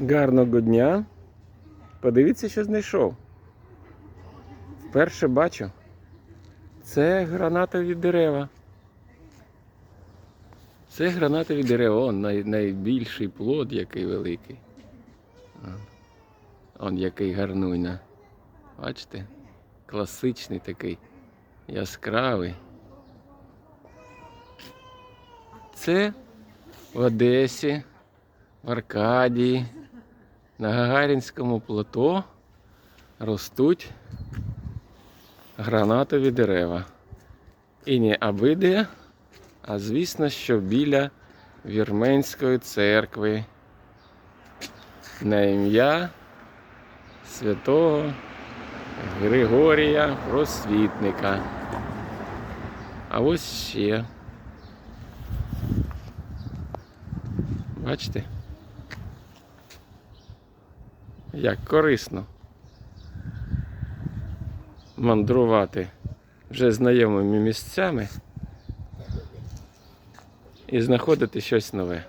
Гарного дня. Подивіться, що знайшов. Вперше бачу. Це гранатові дерева. Це гранатові дерева. Он най, найбільший плод, який великий. Он який гарнуйна. Бачите? Класичний такий, яскравий. Це в Одесі, в Аркадії, на Гагарінському плато ростуть гранатові дерева. І не абиде, а звісно, що біля Вірменської церкви на ім'я святого Григорія Просвітника. А ось ще. Бачите? Як корисно мандрувати вже знайомими місцями і знаходити щось нове.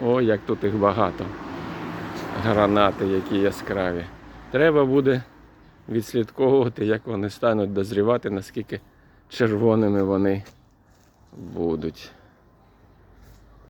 О, як тут їх багато. Гранати, які яскраві. Треба буде відслідковувати, як вони стануть дозрівати, наскільки червоними вони будуть.